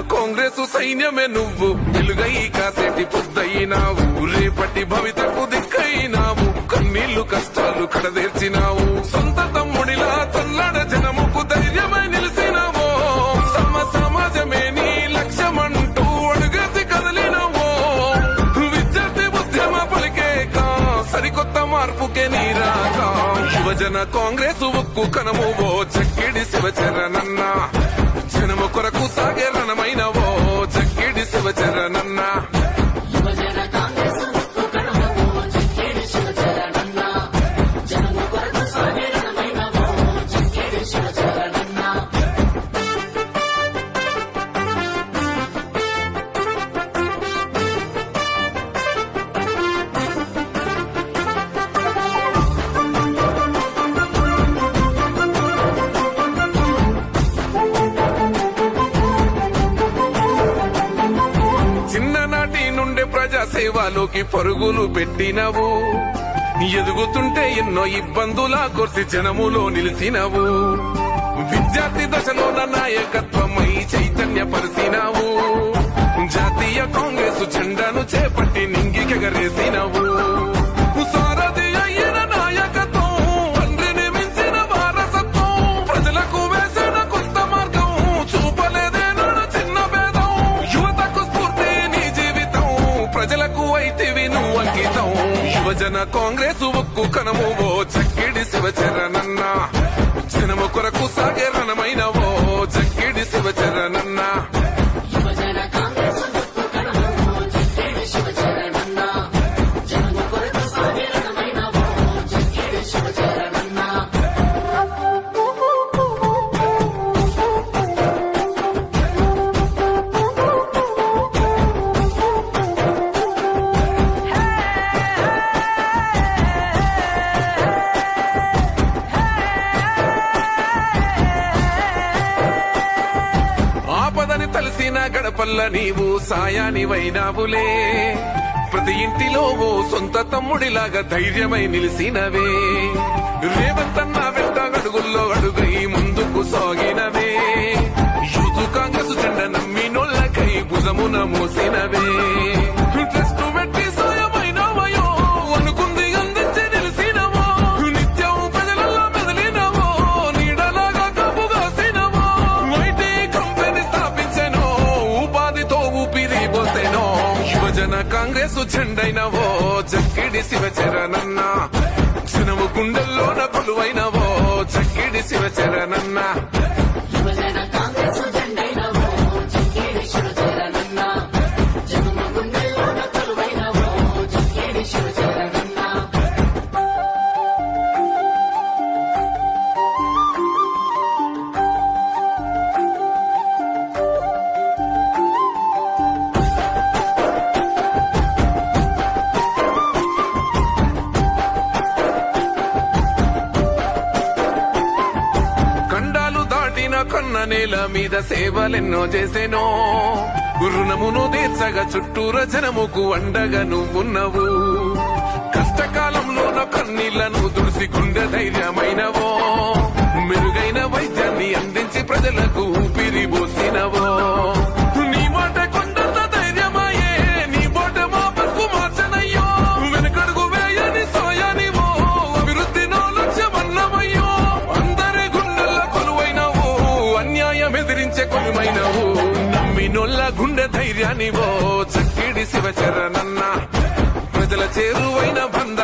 కాంగ్రెస్ సైన్యమే నువ్వు. నిలుగై కాసేటి పొద్దయినావు. రేపటి భవితకు దిక్కైనావు కన్నీళ్ళు కష్టాలు కడదేర్చినావు. సొంత తమ్ముడిలా తల్లడ జనముకు ధైర్యమై నిలిసినావో. సమ సమాజమే నీ లక్ష్యమంటూ అడుగేసి కదిలినావో. విద్యార్థి ఉద్యమ పలికేక సరికొత్త మార్పుకే నీరాక యువజన కాంగ్రెస్ ఉక్కు కనమువో. చక్కిడి శివచరణన్నా. దైవాలోకి పరుగులు పెట్టినవు. ఎదుగుతుంటే ఎన్నో ఇబ్బందులా కొరిసి జనములో నిలిచినవు. విద్యార్థి దశలో నాయకత్వం జన కాంగ్రెస్ ఉక్కు కనమువో చక్కిడి శివచరణన్నా. పల్ల నీవు సాయానివైనావులే. ప్రతి ఇంటిలో ఓ సొంత తమ్ముడిలాగా ధైర్యమై నిలిసినవే. రేవంతన్న వెంట అడుగుల్లో అడుగై ముందుకు సాగినవే. యూత్ కాంగ్రెస్ జెండ నమ్మినోళ్ళకై భుజమున మోసినవే. యువజన చెండైనవో చక్కిడి శివచరణన్న జనము గుండెల్లోన కొలువైనవో చక్కిడి శివచరణన్నా నేల మీద సేవలెన్నో చేసెనో. రుణమును తీర్చగా చుట్టూర జనముకు అండగా నువ్వున్నవు. కష్టకాలంలోన కన్నీళ్ళను దుడిసి గుండె ధైర్యమైనవో. మెరుగైన వైద్యాన్ని అందించి ప్రజలకు ఊపిరి పోసినవో. ధైర్యానివో చక్కిడి శివచరణన్న. ప్రజల చేరువైన బంధ